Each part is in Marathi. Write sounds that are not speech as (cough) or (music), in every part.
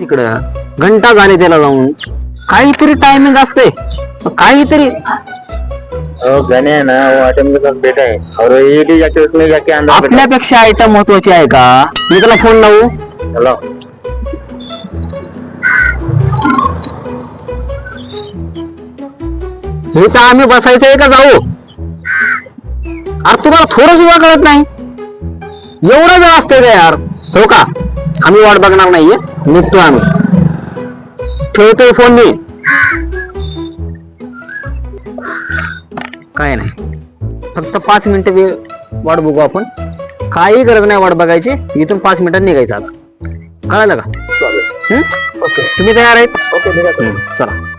तिकडं घंटा झाले त्याला जाऊन काहीतरी टायमिंग असते. काहीतरी. ओ गणे ना वो आइटम के साथ बैठा है और ये भी जाके उसमें जाके अंदर बैठा आपल्यापेक्षा आयटम महत्वाची आहे का? मी त्याला फोन लावू। हेलो. हे तर आम्ही बसायचं आहे का? जाऊ. अरे तुम्हाला थोडं सुद्धा कळत नाही. एवढा वेळ असतोय का यार? हो का? आम्ही वाट बघणार नाहीये. निघतो आम्ही. ठेवतोय फोन मी. काय नाही. फक्त पाच मिनिटं वेळ वाट बघू आपण. काही गरज नाही वाट बघायची. इथून पाच मिनिटात निघायचं आता. कळालं का? हं? तुम्ही तयार आहेत? ओके चला.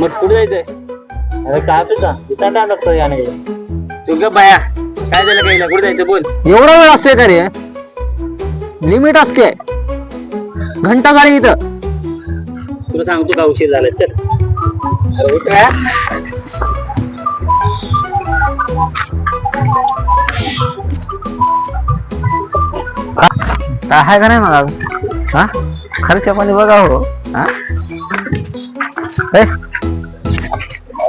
मग कुठे जायचंय? अरे काय पिता इथं काय लागतं याने? तू ग बाया. काय झालं काही कुठे जायचं बोल. एवढा वेळ असतोय का रे? लिमिट असते. घंटा झाली इथं. तुला सांगतो का उशीर झाला. चल. अरे उठ रे. का- काय आहे का नाही मला? हा? खर्च पाणी बघा हो. हा? ए,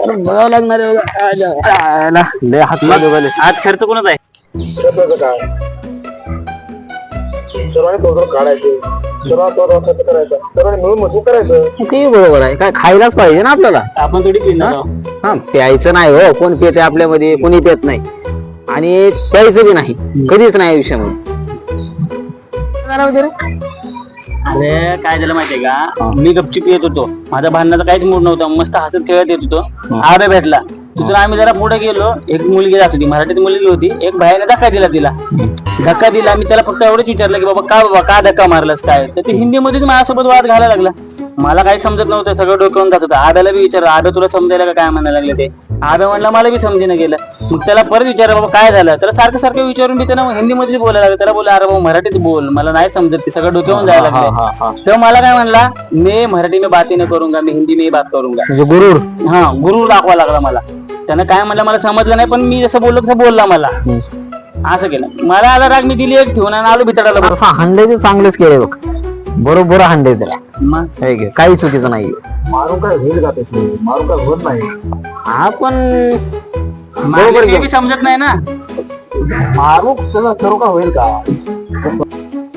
बघावं लागणार आहे. आज खर्च कोणाचा आहे? काय सर्वांनी थोडं काढायचं. सर्वात थोडं खर्च करायचा. सर्वांनी मिळून मजबूत करायचं. ते बरोबर आहे? काय खायलाच पाहिजे ना आपल्याला? आपण थोडी पिणार. हा? प्यायचं नाही हो. कोण पिते आपल्यामध्ये? कोणी पित नाही. आणि प्यायचं बी नाही. कधीच नाही आयुष्यामध्ये. अरे काय झालं माहितीये का? मी गपचूप येत होतो. माझा भांडणाचा काहीच मूड नव्हता. मस्त हसत खेळत येत होतो. आबे भेटला. तिथून आम्ही जरा पुढे गेलो. एक मुलगी जात होती. मराठीत मुलगी होती. एक भाईने धक्का दिला तिला. धक्का दिला. मी त्याला फक्त एवढंच विचारलं की बाबा का बाबा का धक्का मारलास? काय? तर ते हिंदीमध्येच माझ्यासोबत वाद घालायला लागला. मला काही समजत नव्हतं सगळं डोक्यावरून जात होतं. आब्याला बी विचारलं आबे तुला समजायला का काय म्हणायला लागले ते? आबे म्हणला मला बी समजेनं गेलं. मग त्याला परत विचारलं बाबा काय झालं? त्याला सारखं सारखं विचारून मी त्याला हिंदीमध्ये बोलायला लागलं. त्याला बोलला अरे बाबा मराठीत बोल मला नाही समजत ते सगळं डोक्यावरून जायला लागलं तेव्हा मला काय म्हणला मी मराठी में बात नहीं करूंगा मी हिंदी में बात करूंगा म्हणजे गुरुर. हा गुरु दाखवा लागला मला. त्यानं काय म्हणलं मला समजलं नाही पण मी जसं बोललो तसं बोलला मला. असं केलं. मला आला राग मी दिली एक ठेवून आणि आलो भितडाला चांगलेच केले बघ. बरोबर हांडे त्याला मग? हे घे, काही चुकीचं नाही. काय होईल का काय होत नाही. हा पण बी समजत नाही ना. मारू त्याला खरं का होईल का?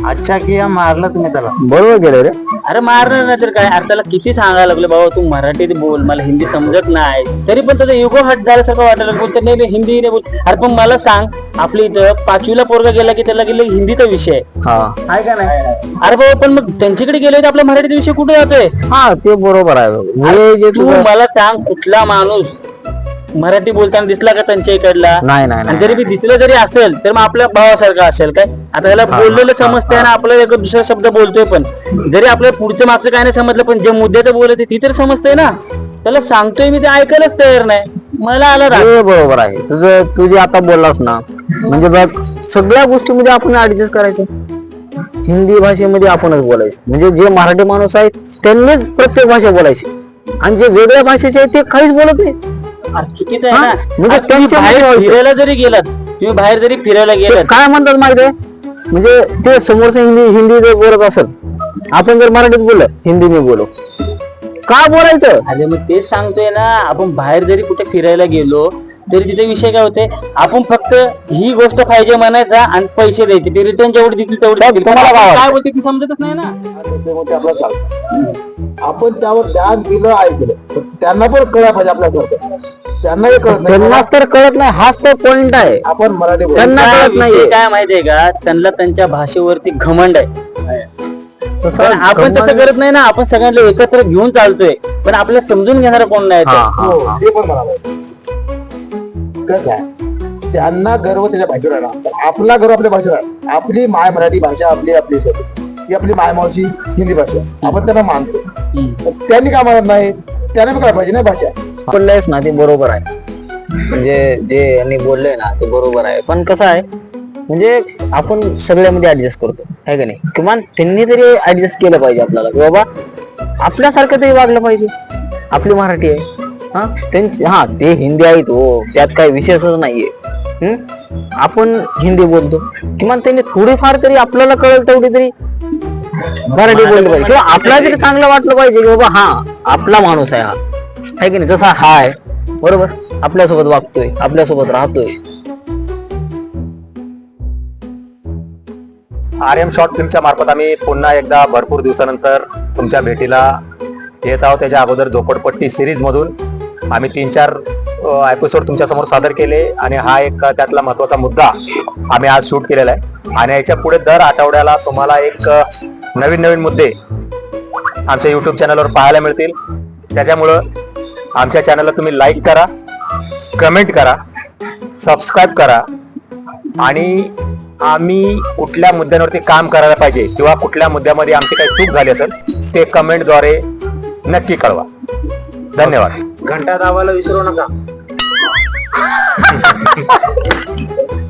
अच्छा किया मारलं तुम्ही त्याला? बरोबर गेलं रे. अरे मारणार नाही तर काय? अरे त्याला किती सांगायला लागलं बाबा तू मराठीत बोल मला हिंदी समजत नाही. तरी पण त्याचा युगो हट झाल्यासारखं वाटायला. बोलतो नाही मी हिंदी नाही बोल अरे पण मला सांग आपल्या इथं पाचवीला पोरगा गेला की त्याला गेलं हिंदीचा विषय? आहे. हा. आहे का नाही? अरे बाबा पण मग त्यांच्याकडे गेले तर आपला मराठीचा विषय कुठे जातोय? हा ते बरोबर आहे. बघ. हे जे तू तुझं मला सांग कुठला माणूस मराठी बोलताना दिसला का त्यांच्या इकडला? नाही नाही आणि नाही जरी बी दिसलं जरी असेल तर मग आपल्या भावासारखा असेल काय? आता त्याला बोललेलं समजतंय ना आपल्याला एक दुसरा शब्द बोलतोय पण. जरी आपल्याला पुढचं मागचं काय नाही समजलं पण जे मुद्दे बोलत ती तर समजतंय ना. त्याला सांगतोय मी ते ऐकायलाच तयार नाही. मला आला राग. हे बरोबर आहे. तुझं तू जे आता बोललास ना म्हणजे बघ सगळ्या गोष्टीमध्ये आपण ऍडजस्ट करायचं. हिंदी भाषेमध्ये आपणच बोलायचं. म्हणजे जे मराठी माणूस आहेत त्यांनीच प्रत्येक भाषा बोलायची. आणि जे वेगळ्या भाषेचे आहेत ते काहीच बोलत नाही हा? म्हणजे आता तुम्ही त्यांच्या बाहेर मध्ये व्हायचं. फिरायला जरी गेलात तुम्ही बाहेर जरी फिरायला ते गेलात. काय म्हणतात माहिती आहे? म्हणजे ते समोरचं हिंदी हिंदी जर बोलत असेल आपण जर मराठीत बोललं हिंदी मी बोलो. काय बोलायचं? अरे मग तेच सांगतोय ना आपण बाहेर जरी कुठे फिरायला गेलो तरी तिथे विषय काय होते आपण फक्त ही गोष्ट पाहिजे म्हणायचा आणि पैसे द्यायचे. ते रिटर्न जेवढे देतील तेवढे साहेब, देतील. तुम्हाला काय काय वाटतं? बोलते ती समजतच नाही ना. ते आपलं चालतं आपण त्यावर ध्यान दिलं ऐकलं. तर त्यांना पण कळायला पाहिजे आपल्यासारखं कळत नाही. त्यांनाच तर कळत नाही. हाच तर पॉइंट आहे. आपण मराठी बोलतो. त्यांना काय कळत नाहीये. काय माहितीये का? त्यांना त्यांच्या भाषेवरती घमंड आहे. तसं पण आपण तसं करत नाही ना. आपण सगळ्यांना एकत्र घेऊन चालतोय. पण आपल्याला समजून घेणार कोण नाही हा, ते. हा, हो, हा. ते पण मला माहिती. कसं आहे? त्यांना गर्व त्याच्या भाषेवर आपला गर्व आपल्या भाषेवर आपली माय मराठी भाषा आपली आपली स्वतः ही आपली मायमावशी हिंदी भाषा आपण त्यांना मानतो. हम्म. त्यांनी का मानत नाही? त्यांना बी कळायला पाहिजे ना भाषा. बोललंयस ना ते बरोबर आहे. म्हणजे जे यांनी बोललंय ना ते बरोबर आहे. पण कसं आहे म्हणजे आपण सगळ्यामध्ये ऍडजस्ट करतो आहे का नाही? किमान त्यांनी तरी ऍडजस्ट केलं पाहिजे आपल्याला की बाबा आपल्यासारखं तरी वागलं पाहिजे. आपली मराठी आहे. हा? त्यांची हा ते हिंदी आहेत हो त्यात काही विशेषच नाहीये. हम्म? आपण हिंदी बोलतो. किमान त्यांनी थोडीफार तरी आपल्याला कळेल तेवढी तरी मराठी बोलली पाहिजे. किंवा आपल्याला तरी चांगलं वाटलं पाहिजे की बाबा हा आपला माणूस आहे हा. आहे की नाही? जसा हा आहे बरोबर? आपल्यासोबत वागतोय आपल्यासोबत राहतोय. आर एम शॉर्ट फिल्मच्या मार्फत आम्ही पुन्हा एकदा भरपूर दिवसानंतर तुमच्या भेटीला येत आहोत. त्याच्या अगोदर झोपडपट्टी सिरीज मधून आम्ही तीन चार एपिसोड तुमच्यासमोर सादर केले आणि हा एक त्यातला महत्त्वाचा मुद्दा आम्ही आज शूट केलेला आहे. आणि याच्यापुढे दर आठवड्याला तुम्हाला एक नवीन नवीन मुद्दे आमच्या युट्यूब चॅनलवर पाहायला मिळतील. त्याच्यामुळं आमच्या चॅनलला तुम्ही लाईक करा कमेंट करा सबस्क्राईब करा आणि आम्ही कुठल्या मुद्द्यांवरती काम करायला पाहिजे किंवा कुठल्या मुद्द्यामध्ये आमची काही चूक झाली असेल ते कमेंटद्वारे नक्की कळवा. धन्यवाद. घंटा दाबायला विसरू नका. (laughs)